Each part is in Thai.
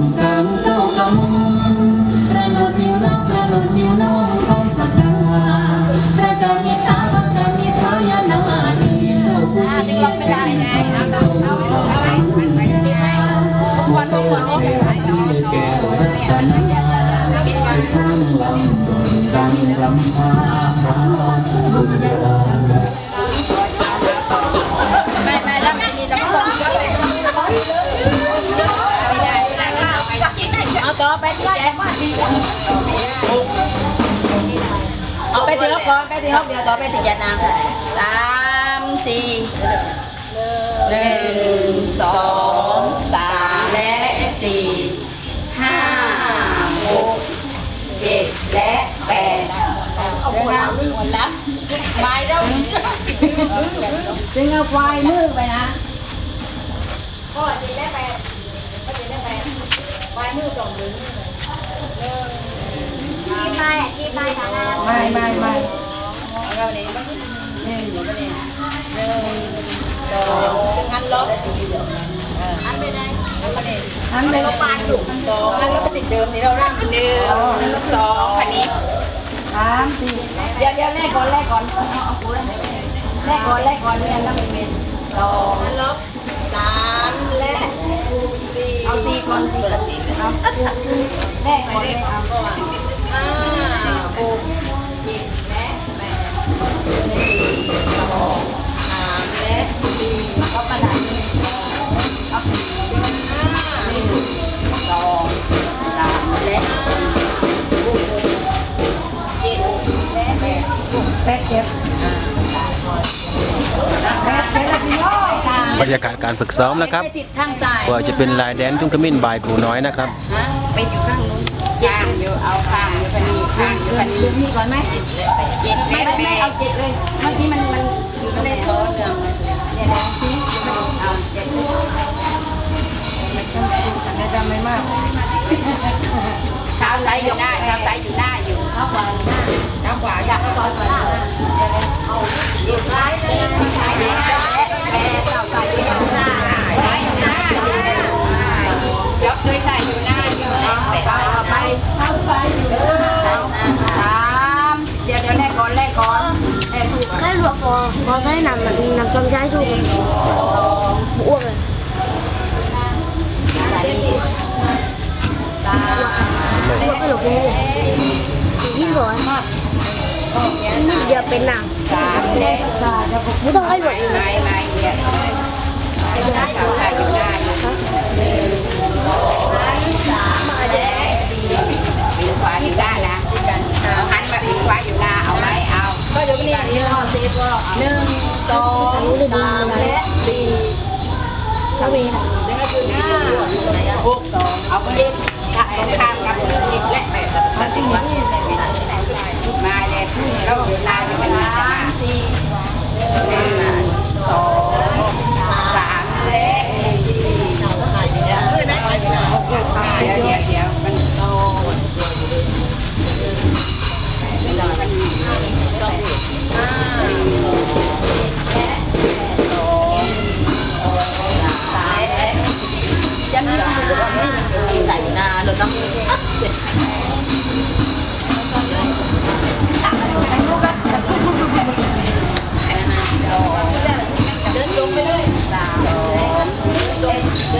นกลางเก้าตองกระโดดนิ้วน้งกระโดดนิ้วน้องของสัตว์พระามิตาพระกามิทายานามีเจ้าผู้ชีวิตใจเราเราเราวันวันนี้ะไปแก้วไปทั้งลำดนดังรำพาพรบ ต่อไปที่แจ๊เอาไปที่ฮอกก่อนไปที่ฮอกเดียวต่อไปที่แจ๊นะสามสี่หนึ่งสองสามและสี่ห้าหกเจ็ดและแปดเดี๋ยวนะหมดแล้วไม่ต้องจึงเอาควายมือไปนะก็เจ็ดและแปดก็เจ็ดและแปด ควายมือตรงหนึ่งที่ไม่ที่ไม่ทางนั้นไม่ไม่ไม่แล้วก็นี้หนึ่งแล้วก็นี้หนึ่งสองถึงหันลบหันไปไหนแล้วก็นี้หันไปลบปานถูกสองหันลบไปติดเดิมที่เราเริ่มหนึ่งสองคันนี้สามสี่เดี๋ยวเดี๋ยวแรกก่อนแรกก่อนเอาคูแรกก่อนแรกก่อนเนี่ยแล้วเป็นเป็นสองหันลบสามและสี่เอาสี่ก่อนสี่ แรกก่อนเลยเอาก็ว่าห้าหกเจ็ดและแปดหนึ่งสองสามและสี่ก็ประดับ รรยากาศการฝึกซ้อมนะครับไปติดทางซ้ายกว่าจะเป็นลายแดนทุ่งขมิ้นบายครูน้อยนะครับ ฮะไปอยู่ข้างนู้นข้างอยู่เอาข้างอยู่พอดีข้างอยู่พอดีนี่ก่อนไหมเจ็ดและแปดเจ็ดและแปดไม่เอาเจ็ดเลยเมื่อกี้มันมันอยู่ตรงไหนท้อเนื่องเลยเนี่ยนะที่เอาเจ็ดเลยไม่จำไม่มากเท้าซ้ายอยู่ได้เท้าซ้ายอยู่ได้อยู่เท้าขวาอยู่ได้เท้า ขวาอยากให้ขวาขวาเอาหยุดร้ายเลยซ้ายอยู่ได้แปดเท้าซ้ายอยู่ได้ซ้ายอยู่ได้ยกด้วยซ้ายอยู่ได้อยู่ไปไปเท้าซ้ายอยู่ได้าสามเดี๋ยวเดี๋ยวแรกก่อนแรกก่อนแรกถูกแค่หลวงพอพอได้นำมันนำต้มใช้ถูกอ้วกเลย เดียวเป็นหนังสามเล็กไม่ต้องให้หมดเลยไม่ไม่เดี๋ยวได้อยู่ได้อยู่ได้สามเล็กสี่ปีนขวาอยู่ได้นะหันมาปีนขวาอยู่หน้าเอาไหมเอาก็ยกนี่นี่เราเซฟก็หนึ่งสองสามและสี่ถ้ามีแล้วก็คือห้าหกสองเอาไปเย็นข้ามข้ามกับเจ็ดและแปดมันถึงว่ามา เลยเราอยู่หน้าอยู่มันมาสี่หนึ่งสองสามและสี่เดี๋ยวเดี๋ยวเดี๋ยวเดี๋ยวมันโตมันต้องห้าสองสามและจันทร์สีใส่หน้า เดินลงไปเลยสามเดินลงเดิน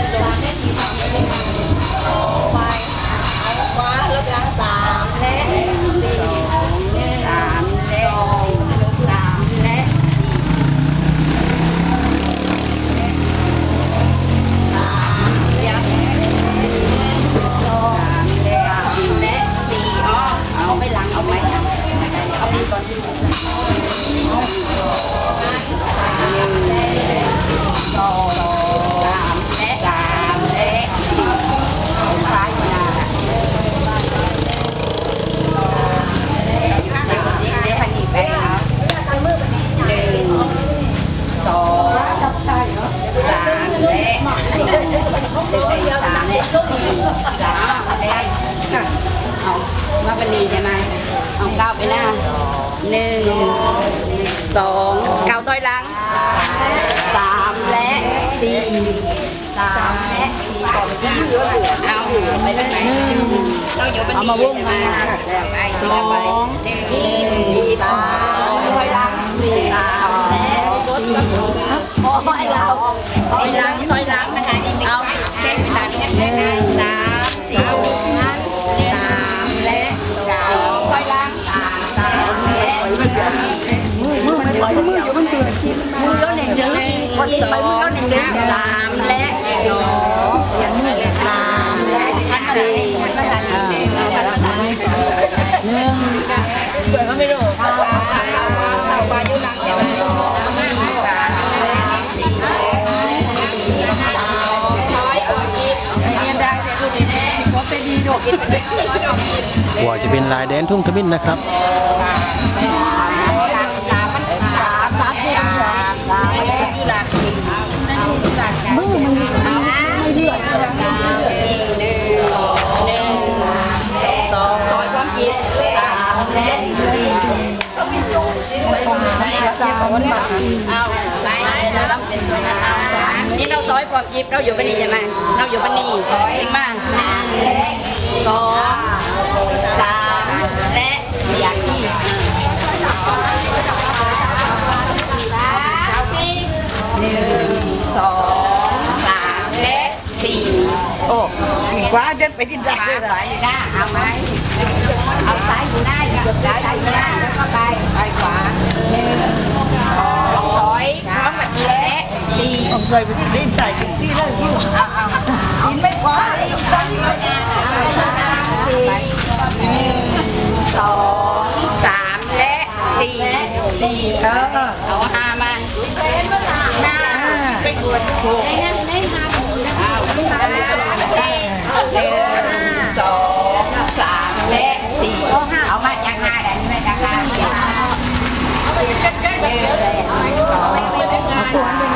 มาบันดีใช่ไหมเอาเก้าไปหน้าหนึ่งสองเก้าต่อยหลังสามและสี่สามและสี่ก่อนที่เหลือเหลือเอาไปทางไหนเราอยู่บันเอามาวงมาสองหนึ่งสามต่อยหลังสี่สามและสี่โอ้ยเราถอยหลังถอยหลังนะคะเอาแค่ตัดหนึ่ง สองสามและสองสามและสี่หนึ่งเปิดก็ไม่รู้เอาไปยุรังเดี๋ยวไม่มีสามสี่และห้าร้อยออกอีกเนี่ยได้แต่ดูดีๆว่าเป็นดีดอกอีกเป็นร้อยออกอีกหัวจะเป็นลายแดนทุ่งขมิ้นนะครับ วันบาเอาไหนเราต้องเป็นตัวนะคะนี่เราต้อยความคิดเราอยู่บันนี้ใช่ไหมเราอยู่บันนี้จริงป่ะหนึ่งสองสามและอย่างที่หนึ่งสองสามและสี่ quá đến phải đi ขวา đặt ขวาอยู่หน้าเอาไหมเอาซ้ายอยู่หน้ากับซ้ายอยู่หน้าแล้วก็ไปไปขวาหนึ่ง ยพร้อมกับและสี่ ông rồi phải đi chạy cái tí đó chứ chín mấy quá สี่หนึ่งสองสามและสี่สี่เออเอาห้ามาห้ จากห้าหนึ่งสองสาม